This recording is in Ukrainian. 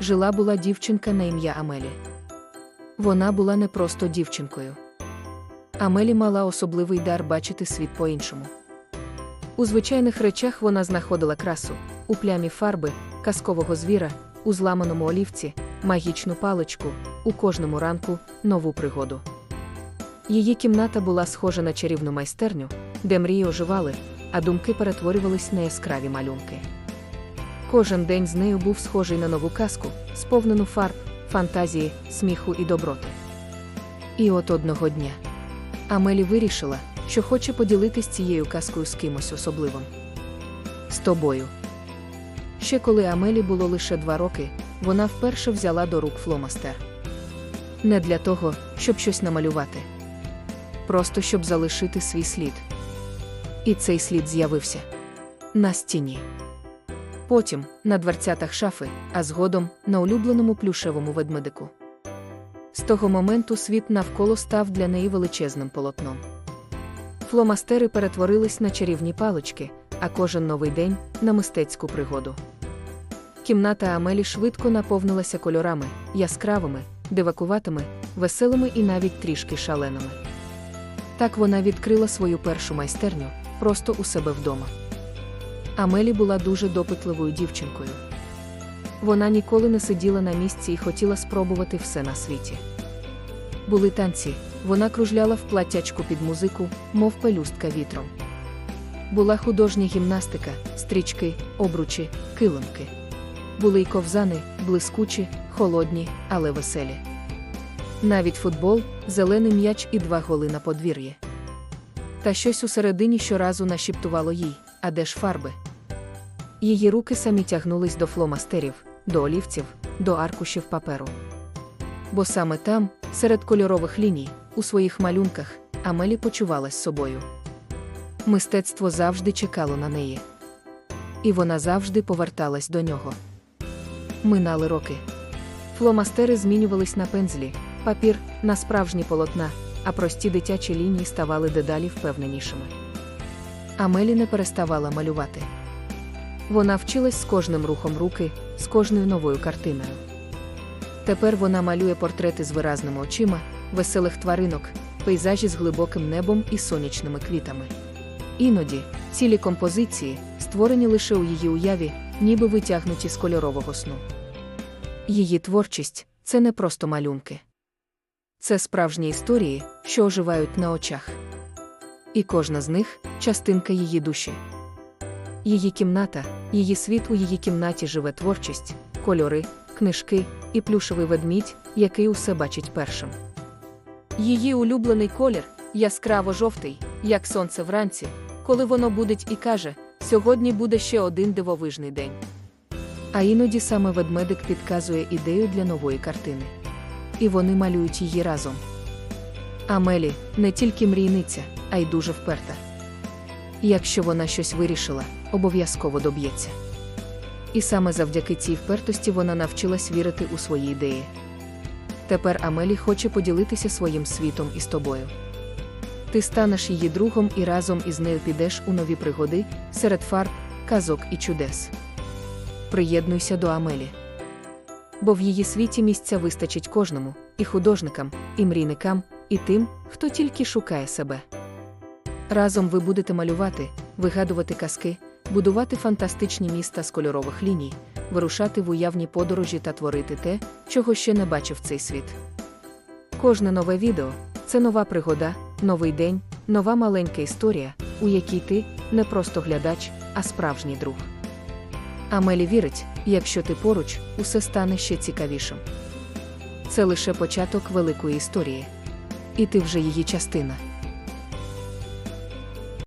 жила була дівчинка на ім'я Амелі. Вона була не просто дівчинкою. Амелі мала особливий дар бачити світ по-іншому. У звичайних речах вона знаходила красу, у плямі фарби, казкового звіра, у зламаному олівці, магічну паличку, у кожному ранку нову пригоду. Її кімната була схожа на чарівну майстерню, де мрії оживали, а думки перетворювались на яскраві малюнки. Кожен день з нею був схожий на нову казку, сповнену фарб, фантазії, сміху і доброти. І от одного дня Амелі вирішила, що хоче поділитись цією казкою з кимось особливим. З тобою. Ще коли Амелі було лише два роки, вона вперше взяла до рук фломастер. Не для того, щоб щось намалювати, просто щоб залишити свій слід. І цей слід з'явився на стіні. Потім на дверцятах шафи, а згодом на улюбленому плюшевому ведмедику. З того моменту світ навколо став для неї величезним полотном. Фломастери перетворились на чарівні палички, а кожен новий день на мистецьку пригоду. Кімната Амелі швидко наповнилася кольорами, яскравими, дивакуватими, веселими і навіть трішки шаленими. Так вона відкрила свою першу майстерню просто у себе вдома. Амелі була дуже допитливою дівчинкою. Вона ніколи не сиділа на місці і хотіла спробувати все на світі. Були танці, вона кружляла в платтячку під музику, мов пелюстка вітром. Була художня гімнастика, стрічки, обручі, килимки. Були й ковзани, блискучі, холодні, але веселі. Навіть футбол, зелений м'яч і два голи на подвір'ї. Та щось усередині щоразу нашіптувало їй, а де ж фарби? Її руки самі тягнулись до фломастерів, до олівців, до аркушів паперу. Бо саме там, серед кольорових ліній, у своїх малюнках, Амелі почувалась собою. Мистецтво завжди чекало на неї. І вона завжди поверталась до нього. Минали роки. Фломастери змінювались на пензлі, папір на справжні полотна, а прості дитячі лінії ставали дедалі впевненішими. Амелі не переставала малювати. Вона вчилась з кожним рухом руки, з кожною новою картиною. Тепер вона малює портрети з виразними очима, веселих тваринок, пейзажі з глибоким небом і сонячними квітами. Іноді цілі композиції, створені лише у її уяві, ніби витягнуті з кольорового сну. Її творчість це не просто малюнки. Це справжні історії, що оживають на очах. І кожна з них частинка її душі. Її кімната, її світ у її кімнаті живе творчість, кольори, книжки і плюшевий ведмідь, який усе бачить першим. Її улюблений колір яскраво жовтий, як сонце вранці, коли воно будить і каже: сьогодні буде ще один дивовижний день. А іноді саме ведмедик підказує ідею для нової картини. І вони малюють її разом. Амелі не тільки мрійниця, а й дуже вперта. Якщо вона щось вирішила, обов'язково доб'ється. І саме завдяки цій впертості вона навчилась вірити у свої ідеї. Тепер Амелі хоче поділитися своїм світом із тобою. Ти станеш її другом і разом із нею підеш у нові пригоди серед фарб, казок і чудес. Приєднуйся до Амелі. Бо в її світі місця вистачить кожному, і художникам, і мрійникам, і тим, хто тільки шукає себе. Разом ви будете малювати, вигадувати казки, будувати фантастичні міста з кольорових ліній, вирушати в уявні подорожі та творити те, чого ще не бачив цей світ. Кожне нове відео це нова пригода, новий день, нова маленька історія, у якій ти не просто глядач, а справжній друг. Амелі вірить, якщо ти поруч, усе стане ще цікавішим. Це лише початок великої історії. І ти вже її частина.